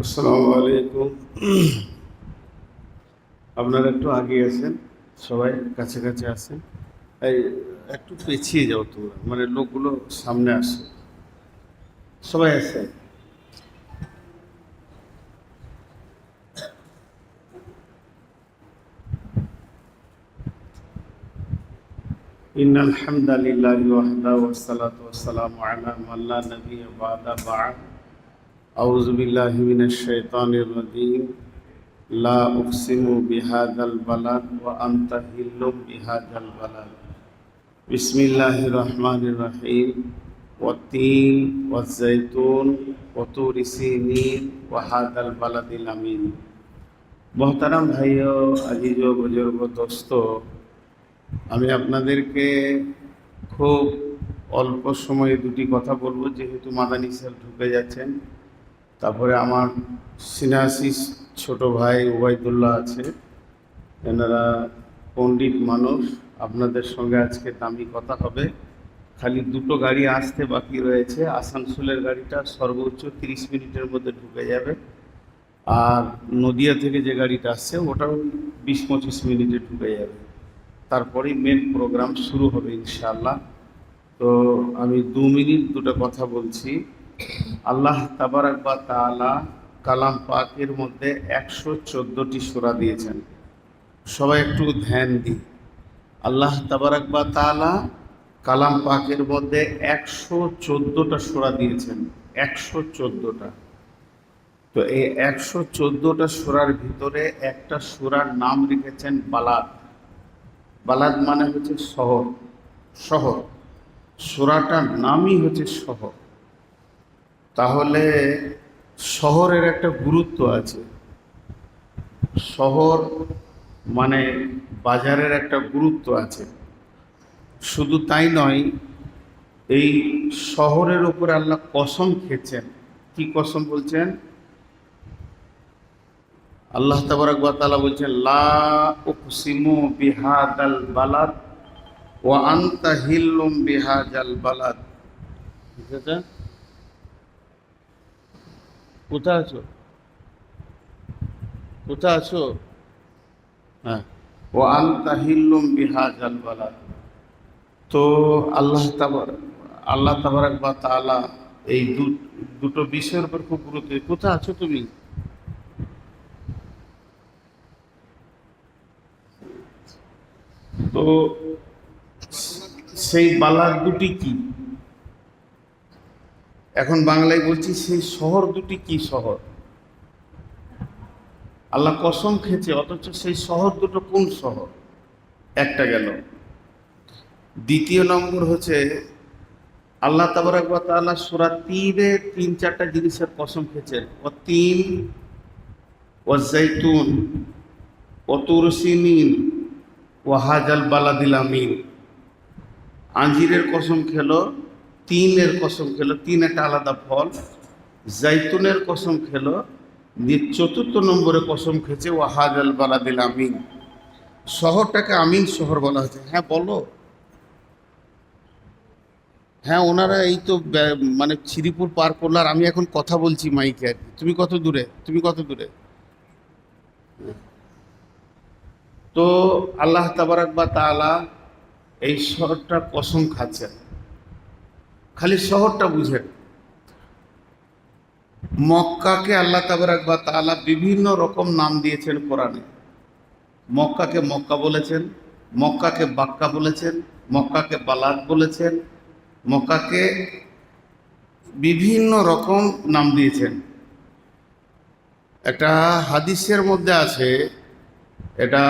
আসসালামু আলাইকুম আপনারা একটু আগে আছেন সবাই কাছে কাছে আছেন এই একটু পেছিয়ে যাও তোমরা মানে লোকগুলো সামনে আসে সবাই আছে إن الحمد لله وحده والصلاة والسلام على من لا نبي بعد بعد أعوذ بالله من الشيطان الرجيم لا أقسم بهذا البلد وأنت هل بهذا البلد بسم الله الرحمن الرحيم والتين والزيتون وطور سينين وهذا البلد الأمين মোহতারাম ভাইও আজিজ বুজুর্গ দোস্ত আমি আপনাদেরকে খুব অল্প সময়ে দুটি কথা বলবো যেহেতু মাদানী স্যার ঢুকে যাচ্ছেন তারপরে আমার সিনাসিস ছোট ভাই ওবায়দুল্লাহ আছে। এনারা পণ্ডিত মানুষ। আপনাদের সঙ্গে আজকে দামি কথা হবে। খালি দুটো গাড়ি আসতে বাকি রয়েছে। আসানসোলের গাড়িটা সর্বোচ্চ তিরিশ মিনিটের মধ্যে ঢুকে যাবে। আর নদিয়া থেকে যে গাড়িটা আসছে, ওটাও বিশ পঁচিশ মিনিটে ঢুকে যাবে। তারপরেই মেন প্রোগ্রাম শুরু হবে ইনশাআল্লাহ। তো আমি দু মিনিট দুটো কথা বলছি। আল্লাহ তাবারাক বা তাআলা কালাম পাকের মধ্যে একশো চোদ্দোটি সুরা দিয়েছেন। সবাই একটু ধ্যান দিই। আল্লাহ তাবারাক বা তাআলা কালাম পাকের মধ্যে একশো চোদ্দোটা সুরা দিয়েছেন। একশো চোদ্দোটা। তো এই একশো চোদ্দোটা সুরার ভিতরে একটা সুরার নাম রেখেছেন বালাদ। বালাদ মানে হচ্ছে শহর। শহর। সুরাটার নামই হচ্ছে শহর। তাহলে শহরের একটা গুরুত্ব আছে। শহর মানে বাজারের একটা গুরুত্ব আছে। শুধু তাই নয়, এই শহরের উপরে আল্লাহ কসম খেয়েছেন। কি কসম বলছেন? আল্লাহ তাবারাক ওয়া বলছেন, লা উকসিমু বিহাদাল বালাদ ওয়া আনতা হিল্লুম বিহাদাল বালাদ। ঠিক আছে? কোথায় আছো? কোথায় আছো? হ্যাঁ। ও আনতা হিল্লুম বিহাদাল বালাদ তো আল্লাহ তাবার আল্লাহ তাবারাক বা তাআলা এই দুটো বিষয়ের উপর খুব গুরুত্ব কোথায় আছো তুমি? তো সেই বালার দুটি কি? এখন বাংলায় বলছি, সেই শহর দুটি কি শহর? আল্লাহ কসম খেয়েছে, অথচ সেই শহর দুটো কোন শহর? একটা গেল। দ্বিতীয় নম্বর হচ্ছে, আল্লাহ তাবারাক ওয়া তাআলা সূরা তিনে তিন চারটা জিনিসের কসম খেয়েছেন। ও তিন ও জাইতুন ও তুরসিনিন ওয়াহাজাল বালাদিল আমিন। আঞ্জিরের কসম খেলো তিনের কসম খেলো, তিন একটা আলাদা ফল। জাইতুনের কসম খেলো চতুর্থ নম্বরে কসম খেয়েছে ওয়াহাজাল বালাদিল আমিন। শহরটাকে আমিন শহর বলা হয়েছে। হ্যাঁ বলো। হ্যাঁ ওনারা এই তো মানে শ্রীপুর পার করল আমি এখন কথা বলছি মাইকে আর। তুমি কত দূরে? তুমি কত দূরে? তো আল্লাহ তাবারাক বা তাআলা এই শহরটা কসম খাচ্ছেন খালি শহরটা বুঝেন। মক্কাকে আল্লাহ তাবারাক বা তাআলা বিভিন্ন রকম নাম দিয়েছেন কোরআনে। মক্কাকে মক্কা বলেছেন, মক্কাকে বাক্কা বলেছেন, মক্কাকে বালাদ বলেছেন, মক্কাকে বিভিন্ন রকম নাম দিয়েছেন। একটা হাদিসের মধ্যে আছে, এটা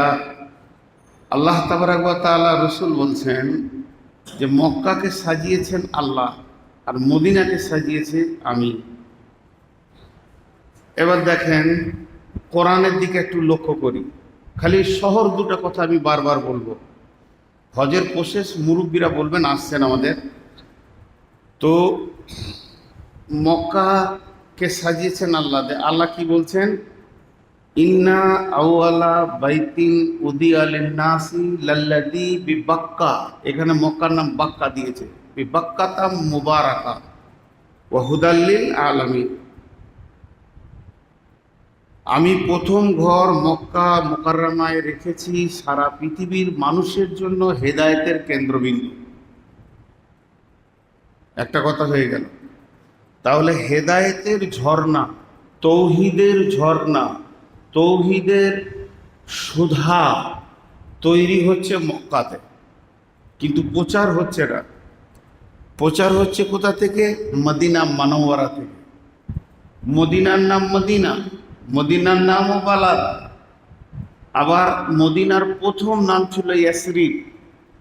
আল্লাহ তাবারাক ওয়া তাআলা রসুল বলছেন যে মক্কাকে সাজিয়েছেন আল্লাহ আর মদিনাকে সাজিয়েছে আমি। এবার দেখেন, কোরআনের দিকে একটু লক্ষ্য করি। খালি শহর দুটো কথা আমি বারবার বলব। হজের প্রসেস মুরব্বীরা বলবেন, আসছেন আমাদের। তো মক্কাকে সাজিয়েছেন আল্লাহ। আল্লাহ কি বলছেন? ইন্না আউয়ালা বাইতিন উদি আলিনাসি লাল্লাদি বিবাক্কা। এখানে মক্কার নাম বাক্কা দিয়েছে। বিবাক্কাতাম মুবারাকা ওয়াহুদাল্লিল আলামিন। আমি প্রথম ঘর মক্কা মোকাররমায় রেখেছি সারা পৃথিবীর মানুষের জন্য হেদায়েতের কেন্দ্রবিন্দু। একটা কথা হয়ে গেল। তাহলে হেদায়েতের ঝর্ণা, তৌহিদের ঝর্ণা তৌহিদের সুধা তৈরি হচ্ছে মক্কাতে। কিন্তু প্রচার হচ্ছে না। প্রচার হচ্ছে কোথা থেকে? মদিনা মানওয়ারা থেকে। মদিনার নাম মদিনা, মদিনার নামও বালাদ আবার মদিনার প্রথম নাম ছিল ইয়াসরিফ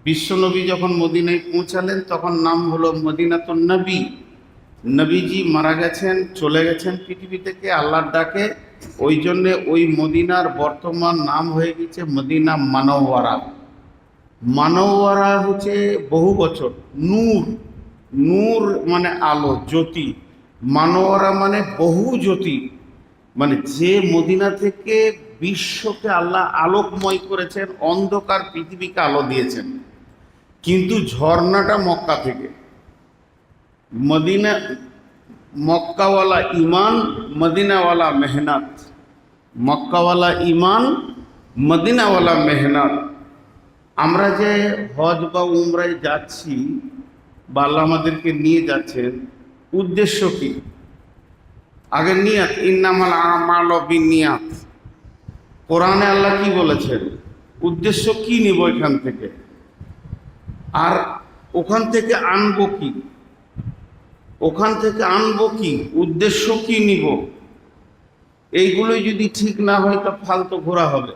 বিশ্বনবী যখন মদিনায় পৌঁছালেন, তখন নাম হলো মদিনাতুন নবী। নবীজি মারা গেছেন, চলে গেছেন পৃথিবী থেকে আল্লাহর ডাকে। ওই জন্যে ওই মদিনার বর্তমান নাম হয়ে গেছে মদিনা মানওয়ারা। মানওয়ারা হচ্ছে বহু বছর, নূর নূর মানে আলো, জ্যোতি। মানওয়ারা মানে বহু জ্যোতি। মানে যে মদিনা থেকে বিশ্বকে আল্লাহ আলোকময় করেছেন, অন্ধকার পৃথিবীকে আলো দিয়েছেন। কিন্তু ঝর্ণাটা মক্কা থেকে। মদিনা মক্কাওয়ালা ইমান, মদিনাওয়ালা মেহনত। মক্কাওয়ালা ইমান, মদিনাওয়ালা মেহনত। আমরা যে হজ বা উমরায় যাচ্ছি বা আল্লাহ আমাদেরকে নিয়ে যাচ্ছেন, উদ্দেশ্য কি? আগে নিয়াত, ইন্নামাল আমাল বিনিয়াত। কোরআনে আল্লাহ কি বলেছেন? উদ্দেশ্য কি নিব এখান থেকে? আর ওখান থেকে আনব কি? ওখান থেকে আনব কি? উদ্দেশ্য কি নিব? এইগুলোই যদি ঠিক না হয় তো ফালতু ঘোরা হবে।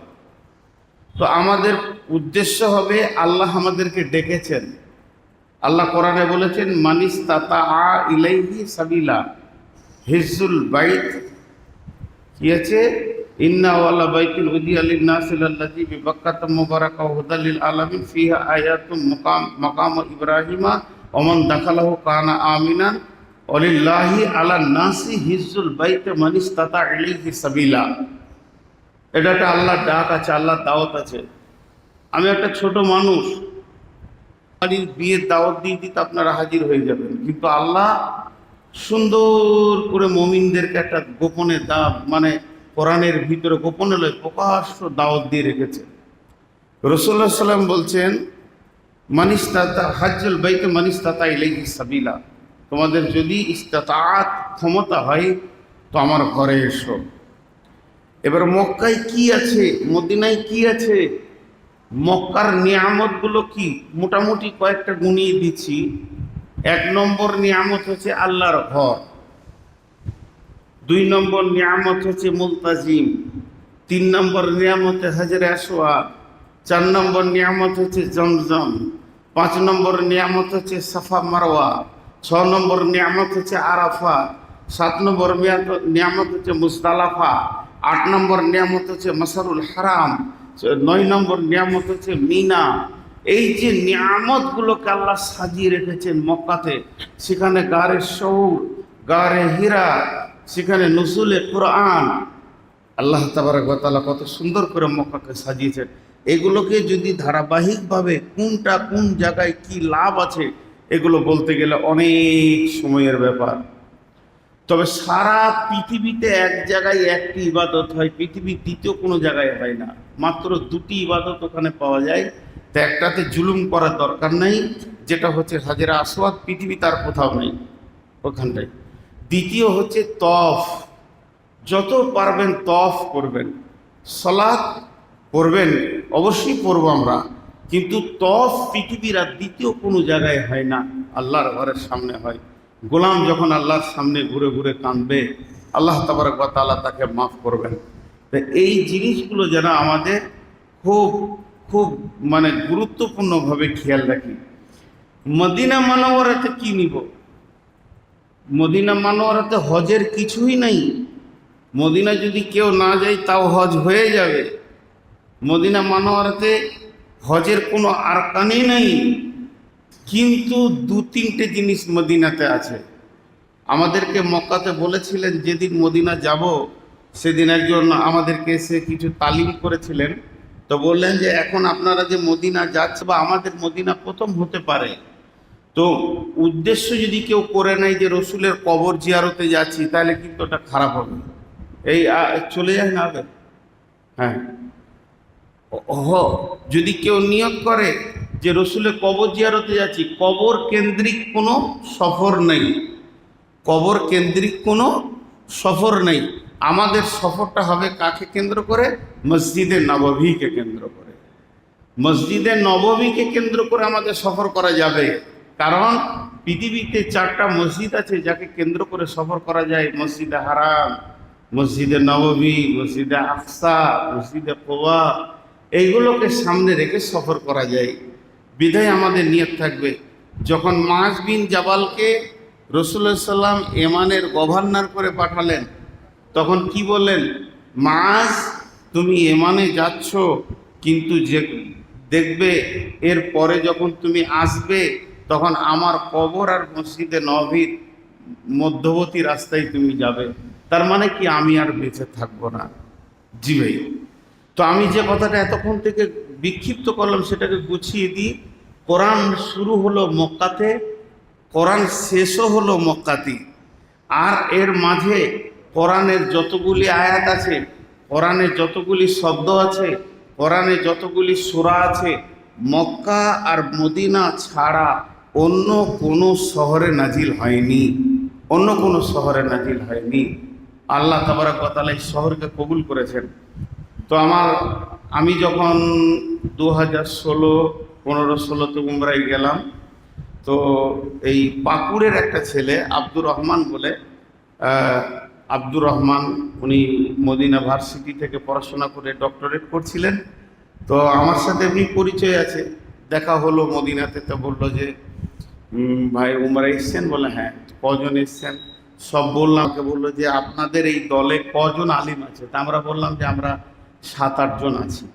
তো আমাদের উদ্দেশ্য হবে, আল্লাহ আমাদেরকে ডেকেছেন। আল্লাহ কোরআনে বলেছেন, মানিস তাতা আ ইলাইহি সাবিলা। হিজুল বাইত কি আছে? ইন্না ওয়ালা বাইতুল উদি আলিন নাসিল আল্লাজি বিবাক্কাত মুবারাকা হুদালিল আলামিন ফিহা আয়াতুম মুকাম, মাকাম ইব্রাহিমা ওমান দাখালাহু কানা আমিনা অলিল্লাহি আলা নাসি হিজুল বাইত মানিস তাতা ইলাইহি সাবিলা। এটা একটা আল্লাহর ডাক আছে, আল্লাহর দাওয়াত আছে। আমি একটা ছোট মানুষ, বাড়ির বিয়ের দাওয়াত দিয়ে দিতে আপনারা হাজির হয়ে যাবেন। কিন্তু আল্লাহ সুন্দর করে মমিনদেরকে একটা গোপনে দা মানে কোরআনের ভিতরে গোপনে লয়, প্রকাশ্য দাওয়াত দিয়ে রেখেছে। রসুল্লাহ সাল্লাম বলছেন মানিস্তাতা হাজ্জুল বাইতে মানিস তাতা ইলাইহি সাবিলা। তোমাদের যদি ইস্তাতাত ক্ষমতা হয়, তো আমার ঘরে এসো। এবার মক্কায় কি আছে? মদিনায় কি আছে? মক্কার নিয়ামতগুলো কি? মোটামুটি কয়েকটা গুনিয়ে দিচ্ছি। এক নম্বর নিয়ামত হচ্ছে আল্লাহর ঘর। দুই নম্বর নিয়ামত হচ্ছে মুলতাজিম। তিন নম্বর নিয়ামত হাজরে আসোয়া। চার নম্বর নিয়ামত হচ্ছে জমজম। পাঁচ নম্বর নিয়ামত হচ্ছে সাফা মারওয়া। ছ নম্বর নিয়ামত হচ্ছে আরাফা, সাত নম্বর নিয়ামত হচ্ছে মুস্তালাফা, আট নম্বর নিয়ামত হচ্ছে মাসারুল হারাম, নয় নম্বর নিয়ামত হচ্ছে মিনা। এই যে নিয়ামতগুলোকে আল্লাহ সাজিয়ে রেখেছেন মক্কাতে, সেখানে গারে সৌর গারে হীরা, সেখানে নসুলে কোরআন। আল্লাহ তাবারকালা কত সুন্দর করে মক্কাকে সাজিয়েছেন। এগুলোকে যদি ধারাবাহিকভাবে কোনটা কোন জায়গায় কি লাভ আছে এগুলো বলতে গেলে অনেক সময়ের ব্যাপার। তবে সারা পৃথিবীতে এক জায়গায় একটি ইবাদত হয়, পৃথিবীর দ্বিতীয় কোনো জায়গায় হয় না। মাত্র দুটি ইবাদত ওখানে পাওয়া যায়। তো একটাতে জুলুম করার দরকার নেই, যেটা হচ্ছে হাজেরা আসওয়াদ, পৃথিবী তার কোথাও নেই ওখানটায়। দ্বিতীয় হচ্ছে তফ। যত পারবেন তফ করবেন সলাৎ করবেন, অবশ্যই পড়ব আমরা। কিন্তু তফ পৃথিবীর আর দ্বিতীয় কোনো জায়গায় হয় না। আল্লাহর ঘরের সামনে হয়। গোলাম যখন আল্লাহর সামনে ঘুরে ঘুরে কাঁদবে, আল্লাহ ওয়া তাআলা তাকে মাফ করবেন। তো এই জিনিসগুলো যেন আমাদের খুব খুব মানে গুরুত্বপূর্ণভাবে খেয়াল রাখি। মদিনা মানবরাতে কি নিব? মদিনা মানোয়ারাতে হজের কিছুই নাই। মদিনা যদি কেউ না যায়, তাও হজ হয়ে যাবে। মদিনা মানোয়ারাতে হজের কোনো আরকানই নেই, কিন্তু দু তিনটে জিনিস মদিনাতে আছে। আমাদেরকে মক্কাতে বলেছিলেন, যেদিন মদিনা যাব, সেদিন একজন আমাদেরকে এসে কিছু তালিম করেছিলেন। তো বললেন যে, এখন আপনারা যে মদিনা যাচ্ছে বা আমাদের মদিনা প্রথম হতে পারে। তো উদ্দেশ্য যদি কেউ করে নেয় যে, রসুলের কবর জিয়ারতে যাচ্ছি, তাহলে কিন্তু ওটা খারাপ হবে। এই চলে যায় না আগে? হ্যাঁ। হ যদি কেউ নিয়োগ করে যে রসুলের কবর জিয়ারতে যাচ্ছি, কবর কেন্দ্রিক কোনো সফর নেই। কবর কেন্দ্রিক কোনো সফর নেই। আমাদের সফরটা হবে কাকে কেন্দ্র করে? মসজিদে নববীকে কেন্দ্র করে। মসজিদে নববীকে কেন্দ্র করে আমাদের সফর করা যাবে। কারণ পৃথিবীতে চারটা মসজিদ আছে যাকে কেন্দ্র করে সফর করা যায়। মসজিদে হারাম, মসজিদে নববী, মসজিদে আকসা, মসজিদে কোয়া এইগুলোকে সামনে রেখে সফর করা যায়। বিধায় আমাদের নিয়ত থাকবে, যখন মাস বিন জাবালকে রসুল্লাহ সাল্লাম এমানের গভর্নর করে পাঠালেন, তখন কি বললেন? মাস, তুমি এমানে যাচ্ছ, কিন্তু যে দেখবে এর পরে যখন তুমি আসবে, তখন আমার কবর আর মসজিদে নবীর মধ্যবর্তী রাস্তায় তুমি যাবে। তার মানে কি আমি আর বেঁচে থাকব না? জি তো আমি যে কথাটা এতক্ষণ থেকে বিক্ষিপ্ত করলাম সেটাকে গুছিয়ে দিই। কোরআন শুরু হলো মক্কাতে, কোরআন শেষও হলো মক্কাতি। আর এর মাঝে কোরআনের যতগুলি আয়াত আছে, কোরআনের যতগুলি শব্দ আছে কোরআনে যতগুলি সূরা আছে, মক্কা আর মদিনা ছাড়া অন্য কোনো শহরে নাজিল হয়নি। অন্য কোনো শহরে নাজিল হয়নি। আল্লাহ তাবারাক ওয়া এই শহরকে কবুল করেছেন। তো আমার, আমি যখন দু হাজার ষোলো, পনেরো ষোলোতে উমরাই গেলাম, তো এই পাকুড়ের একটা ছেলে, আব্দুর রহমান বলে আব্দুর রহমান, উনি মদিনা ভার্সিটি থেকে পড়াশোনা করে ডক্টরেট করছিলেন। তো আমার সাথে এমনি পরিচয় আছে। দেখা হলো মদিনাতে, তো বলল যে ভাই উমরা এসছেন? বলে হ্যাঁ কজন এসছেন? সব বললাম বলল যে, আপনাদের এই দলে কজন আলিম আছে? তা আমরা বললাম যে, আমরা সাত আটজন আছি।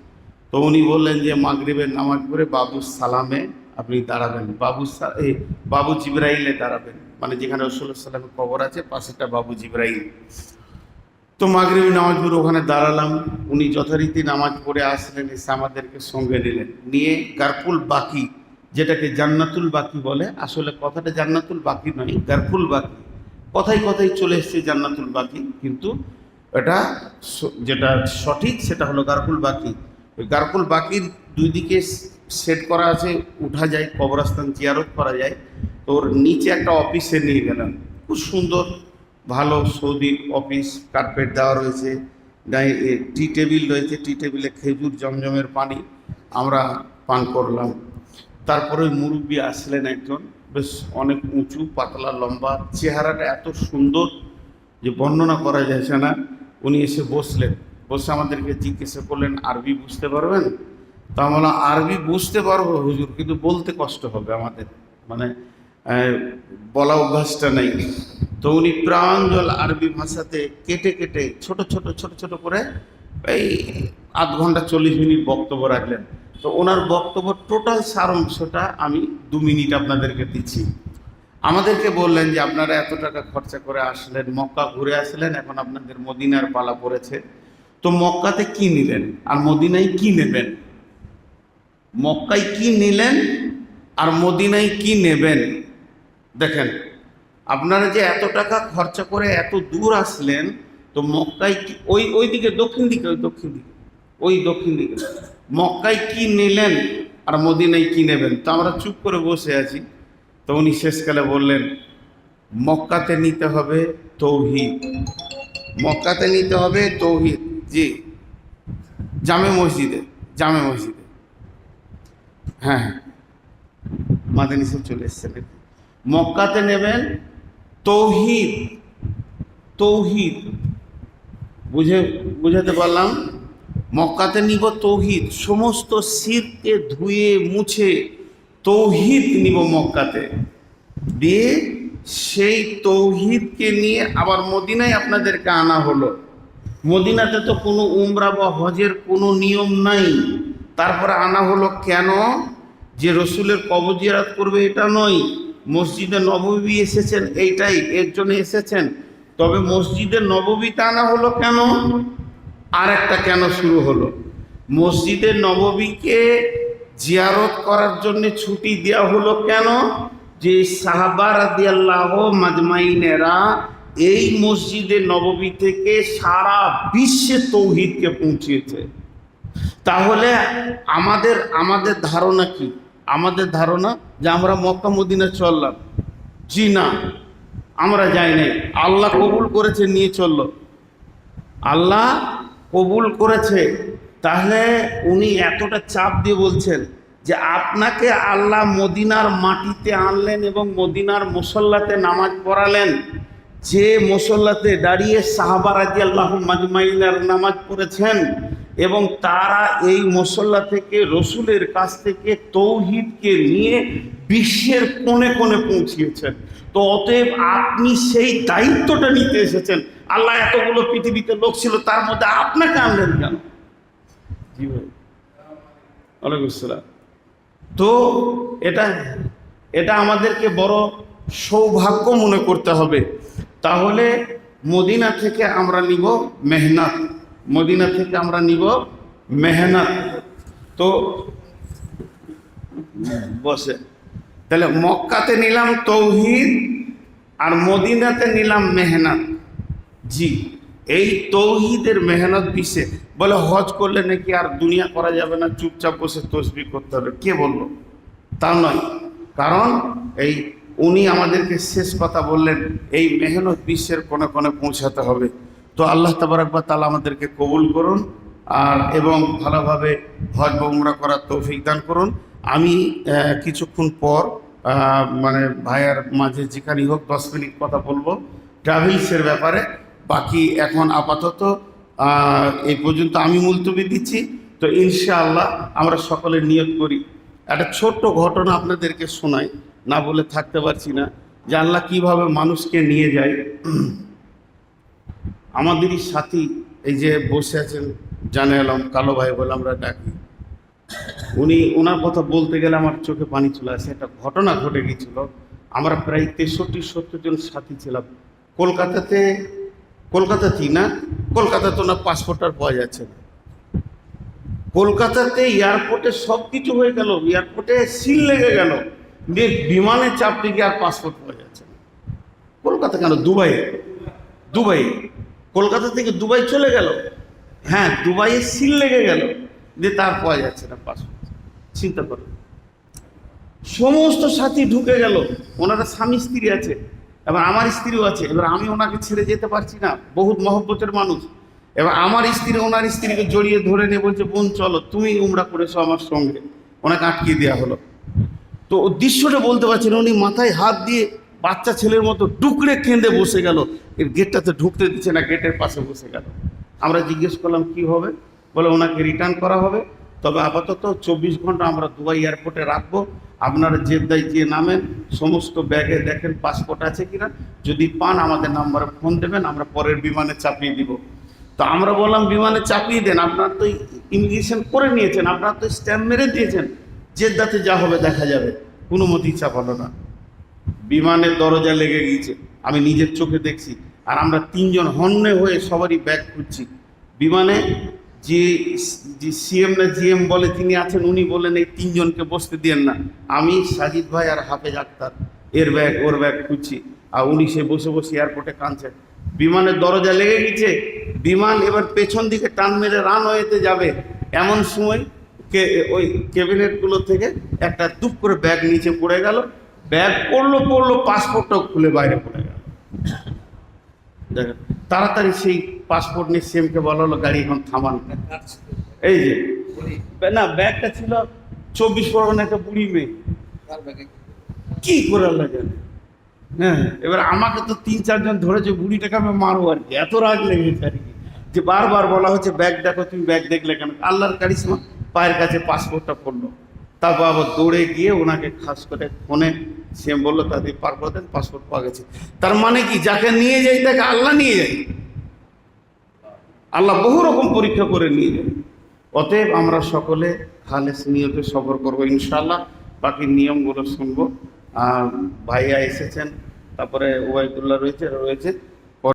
তো উনি বললেন যে মাগরিবের নামাজ পড়ে বাবু সালামে আপনি দাঁড়াবেন। বাবু এই বাবু জিব্রাইলে দাঁড়াবেন। মানে যেখানে রসুল্লাহ সাল্লামের কবর আছে পাশেটা বাবু জিব্রাইল। তো মাগরিবি নামাজ পড়ে ওখানে দাঁড়ালাম। উনি যথারীতি নামাজ পড়ে আসলেন, এসে আমাদেরকে সঙ্গে নিলেন। নিয়ে গারকুল বাকি, যেটাকে জান্নাতুল বাকি বলে, আসলে কথাটা জান্নাতুল বাকি নয় গারকুল বাকি। কথাই কথাই চলে এসছে জান্নাতুল বাকি, কিন্তু এটা যেটা সঠিক, সেটা হলো গারকুল বাকি। গারকুল বাকির দুই দিকে সেট করা আছে, উঠা যায়, কবরস্থান জিয়ারত করা যায়। তো ওর নিচে একটা অফিসে নিয়ে গেলাম। খুব সুন্দর, ভালো সৌদির অফিস কার্পেট দেওয়া রয়েছে টি টেবিল রয়েছে, টি টেবিলে খেজুর, জমজমের পানি, আমরা পান করলাম। তারপরে মুরব্বী আসলেন একজন, বেশ অনেক উঁচু, পাতলা, লম্বা, চেহারাটা এত সুন্দর যে বর্ণনা করা যাচ্ছে না। উনি এসে বসলেন। বসে আমাদেরকে জিজ্ঞাসা করলেন, আরবি বুঝতে পারবেন? তা আমরা আরবি বুঝতে পারব হুজুর, কিন্তু বলতে কষ্ট হবে আমাদের। মানে বলা অভ্যাসটা নেই। তো উনি প্রাঞ্জল আরবি ভাষাতে কেটে কেটে, ছোট ছোট ছোট ছোট করে এই আধ ঘণ্টা চল্লিশ মিনিট বক্তব্য রাখলেন। তো ওনার বক্তব্য টোটাল সার অংশটা আমি দু মিনিট আপনাদেরকে দিচ্ছি। আমাদেরকে বললেন যে আপনারা এত টাকা খরচা করে আসলেন, মক্কা ঘুরে আসলেন, এখন আপনাদের মদিনার পালা পড়েছে। তো মক্কাতে কি নিলেন? আর মদিনায় কি নেবেন? মক্কায় কি নিলেন আর মদিনায় কি নেবেন? দেখেন, আপনারা যে এত টাকা খরচা করে এত দূর আসলেন, তো মক্কায় কি ওই ওই দিকে, দক্ষিণ দিকে, ওই দক্ষিণ দিকে, ওই দক্ষিণ দিকে। মক্কায় কি নিলেন আর মদিনায় কি নেবেন? তো আমরা চুপ করে বসে আছি। তো উনি শেষকালে বললেন, মক্কাতে নিতে হবে তৌহিদ। মক্কাতে নিতে হবে তৌহিদ, জি। জামে মসজিদে জামে মসজিদে। হ্যাঁ হ্যাঁ। মাদানী সাহেব চলে এসছেন। মক্কাতে নেবেন তৌহিদ তৌহিদ। বুঝে, বুঝাতে পারলাম? মক্কাতে নিব তৌহিদ। সমস্ত শিরকে ধুয়ে, মুছে তৌহিদ নিব মক্কাতে। দিয়ে সেই তৌহিদকে নিয়ে আবার মদিনায় আপনাদেরকে আনা হলো। মদিনাতে তো কোনো উমরা বা হজের কোনো নিয়ম নাই। তারপরে আনা হলো কেন? যে রসুলের কবর জিয়ারত করবে এটা নয়। মসজিদে নববী এসেছেন এইটাই, এর জন্য এসেছেন। তবে মসজিদে নববীতে আনা হলো কেন? আর একটা কেন শুরু হলো? মসজিদে নববীকে জিয়ারত করার জন্য ছুটি দেওয়া হলো কেন? যে সাহাবা রাদিয়াল্লাহ মাজমাইনেরা এই মসজিদে নববী থেকে সারা বিশ্বে তৌহিদকে পৌঁছিয়েছে। তাহলে আমাদের আমাদের ধারণা কি? আমাদের ধারণা যে আমরা মক্কা, মদিনা চললাম। জি না, আমরা যাই নাই। আল্লাহ কবুল করেছে, নিয়ে চলল। আল্লাহ কবুল করেছে। তাহলে উনি এতটা চাপ দিয়ে বলছেন যে আপনাকে আল্লাহ মদিনার মাটিতে আনলেন এবং মদিনার মুসল্লাতে নামাজ পড়ালেন। যে মুসল্লাতে দাঁড়িয়ে সাহাবা রাজি আল্লাহ মাজমাইনার নামাজ পড়েছেন এবং তারা এই মুসল্লা থেকে রসুলের কাছ থেকে তৌহিদকে নিয়ে বিশ্বের কোণে কোণে পৌঁছিয়েছেন। তো অতএব আপনি সেই দায়িত্বটা নিতে এসেছেন। আল্লাহ এতগুলো পৃথিবীতে লোক ছিল, তার মধ্যে আপনাকে আনলেন কেন? ওয়ালাইকুম আসসালাম। তো এটা এটা আমাদেরকে বড় সৌভাগ্য মনে করতে হবে। তাহলে মদিনা থেকে আমরা নিব মেহনত। মদিনা থেকে আমরা নিব মেহনত। তো বসে। তাহলে মক্কাতে নিলাম তৌহিদ আর মদিনাতে নিলাম মেহনত। জি। এই তৌহিদের মেহনত দিছে। বলে, হজ করলে নাকি আর দুনিয়া করা যাবে না, চুপচাপ বসে তসবি করতে হবে। কে বলল? তা নয়। কারণ, এই উনি আমাদেরকে শেষ কথা বললেন, এই মেহনত বিশ্বের কোণে কোণে পৌঁছাতে হবে। তো আল্লাহ তাবারাকবা তালা আমাদেরকে কবুল করুন আর এবং ভালোভাবে হজ বা উমরা করার তৌফিক দান করুন। আমি কিছুক্ষণ পর মানে ভাইয়ার মাঝে যেখানেই হোক দশ মিনিট কথা বলব। ট্রাভেলসের ব্যাপারে বাকি এখন আপাতত এই পর্যন্ত আমি মুলতবি দিচ্ছি। তো ইনশাআল্লাহ আমরা সকলে নিয়ত করি। একটা ছোট্ট ঘটনা আপনাদেরকে শোনাই, না বলে থাকতে পারছি না। যে আল্লাহ কীভাবে মানুষকে নিয়ে যায়? আমাদেরই সাথী এই যে বসে আছেন জানে আলম, কালো ভাই বলে আমরা ডাকি। উনি ওনার কথা বলতে গেলে আমার চোখে পানি চলে আসে। একটা ঘটনা ঘটে গিয়েছিল আমরা প্রায় তেষট্টি সত্তর জন সাথী ছিলাম। কলকাতাতে কলকাতাতেই না? কলকাতা তো ওনার পাসপোর্ট আর পাওয়া যাচ্ছে না। কলকাতাতে এয়ারপোর্টে সব কিছু হয়ে গেল। এয়ারপোর্টে সিল লেগে গেল। বিমানে চাপতে গিয়ে আর পাসপোর্ট পাওয়া যাচ্ছে না। কলকাতা কেন? দুবাই দুবাই কলকাতা থেকে দুবাই চলে গেল। হ্যাঁ দুবাইয়ে সিল লেগে গেল। দিয়ে তার পাওয়া যাচ্ছে না পাসপোর্ট চিন্তা করো। সমস্ত সাথী ঢুকে গেল। ওনারা স্বামী স্ত্রী আছে। এবার আমার স্ত্রীও আছে, এবার আমি ওনাকে ছেড়ে যেতে পারছি না, বহুত মহব্বতের মানুষ। এবার আমার স্ত্রী, ওনার স্ত্রীকে জড়িয়ে ধরে নিয়ে বলছে, বোন, চলো, তুমি উমরা করেছ আমার সঙ্গে। ওনাকে আটকিয়ে দেওয়া হলো। তো দৃশ্যটা বলতে পারছি না, উনি মাথায় হাত দিয়ে বাচ্চা ছেলের মতো টুকরে কেঁদে বসে গেল। এর গেটটাতে ঢুকতে দিচ্ছে না গেটের পাশে বসে গেল। আমরা জিজ্ঞেস করলাম, কি হবে? বলে, ওনাকে রিটার্ন করা হবে। তবে আপাতত চব্বিশ ঘণ্টা আমরা দুবাই এয়ারপোর্টে রাখব। আপনারা জেদ্দায় গিয়ে নামেন, সমস্ত ব্যাগে দেখেন পাসপোর্ট আছে কিনা। যদি পান, আমাদের নাম্বারে ফোন দেবেন, আমরা পরের বিমানে চাপিয়ে দিব। তো আমরা বললাম, বিমানে চাপিয়ে দেন। আপনার তো ইমিগ্রেশন করে নিয়েছেন, আপনার তো স্ট্যাম্প মেরে দিয়েছেন। জেদ্দাতে যা হবে দেখা যাবে, কোনো মতেই চাপালো না। বিমানের দরজা লেগে গিয়েছে, আমি নিজের চোখে দেখছি। আর আমরা তিনজন হন্যে হয়ে সবারই ব্যাগ খুঁজছি। বিমানে যে যে সিএম না জিএম বলে তিনি আছেন, উনি বলেন এই তিনজনকে বসতে দিয়েন না। আমি, সাজিদ ভাই আর হাফেজ আক্তার, এর ব্যাগ, ওর ব্যাগ খুঁজছি। আর উনি সে বসে বসে এয়ারপোর্টে কাঁদছেন বিমানের দরজা লেগে গেছে। বিমান এবার পেছন দিকে টান মেরে রানওয়েতে যাবে। এমন সময় কে, ওই ক্যাবিনেটগুলো থেকে একটা দুপ করে ব্যাগ নিচে পড়ে গেল। ব্যাগ পড়ল পড়ল, পাসপোর্টটাও খুলে বাইরে পড়ে গেল। দেখেন তাড়াতাড়ি সেই পাসপোর্ট নিয়ে সিএমকে বলা হলো গাড়ি এখন থামান। এই যে না ব্যাগটা ছিল চব্বিশ পরগনা একটা বুড়ি মেয়ে। কি করে জানে হ্যাঁ এবার আমাকে তো তিন চারজন ধরেছে বুড়িটাকে আমি মারবো আর কি। এত রাগ লেগেছে আর কি। যে বারবার বলা হচ্ছে ব্যাগ দেখো তুমি ব্যাগ দেখলে কেন? আল্লাহর কারিশমা পায়ের কাছে পাসপোর্টটা পড়ল। তারপর আবার দৌড়ে গিয়ে ওনাকে খাস করে ফোনে সে বলল তাদের পার করে দেন পাসপোর্ট পাওয়া গেছে। তার মানে কি? যাকে নিয়ে যাই, তাকে আল্লাহ নিয়ে যাই। আল্লাহ বহু রকম পরীক্ষা করে নিয়ে যাই। অতএব আমরা সকলে খালেস নিয়তে সফর করব ইনশাল্লাহ বাকি নিয়মগুলো শুনব। আর ভাইয়া এসেছেন, তারপরে ওয়াইদুল্লাহ রয়েছে রয়েছে।